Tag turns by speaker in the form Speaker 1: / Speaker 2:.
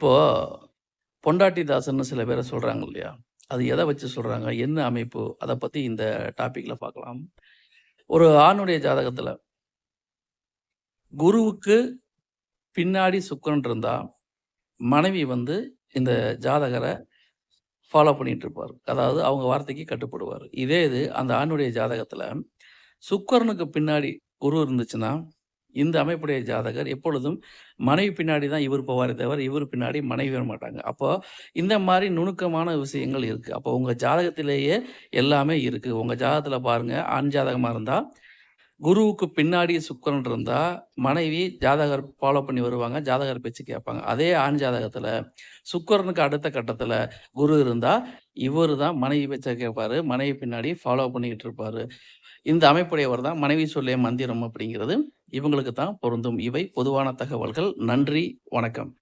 Speaker 1: இப்போ பொண்டாட்டி தாசன்னு சில பேரை சொல்கிறாங்க இல்லையா? அது எதை வச்சு சொல்கிறாங்க என்ன அமைப்பு? அதை பற்றி இந்த டாப்பிக்கில் பார்க்கலாம். ஒரு ஆணுடைய ஜாதகத்தில் குருவுக்கு பின்னாடி சுக்கரன் இருந்தால் மனைவி வந்து இந்த ஜாதகரை ஃபாலோ பண்ணிகிட்டு இருப்பார் அதாவது அவங்க வார்த்தைக்கு கட்டுப்படுவார் இதே இது அந்த ஆணுடைய ஜாதகத்தில் சுக்கரனுக்கு பின்னாடி குரு இருந்துச்சுன்னா, இந்த அமைப்புடைய ஜாதகர் எப்பொழுதும் மனைவி பின்னாடி தான் இவர் போவாரே தவிர, இவர் பின்னாடி மனைவி வரமாட்டாங்க. அப்போ இந்த மாதிரி நுணுக்கமான விஷயங்கள் இருக்கு. அப்போ உங்க ஜாதகத்திலேயே எல்லாமே இருக்கு. உங்க ஜாதகத்துல பாருங்க, ஆண் ஜாதகமா இருந்தா, குருவுக்கு பின்னாடி சுக்கரன் இருந்தா, மனைவி ஜாதகர் ஃபாலோ பண்ணி வருவாங்க. ஜாதகர் பேச்சு கேட்பாங்க. அதே ஆண் ஜாதகத்துல சுக்கரனுக்கு அடுத்த கட்டத்துல குரு இருந்தா, இவர் தான் மனைவி பேச்சை கேட்பாரு. மனைவி பின்னாடி ஃபாலோ பண்ணிக்கிட்டு இருப்பாரு. இந்த அமைப்புடையவர் தான் மனைவி சொல்லே மந்திரம் அப்படிங்கிறது இவங்களுக்கு தான் பொருந்தும். இவை பொதுவான தகவல்கள். நன்றி, வணக்கம்.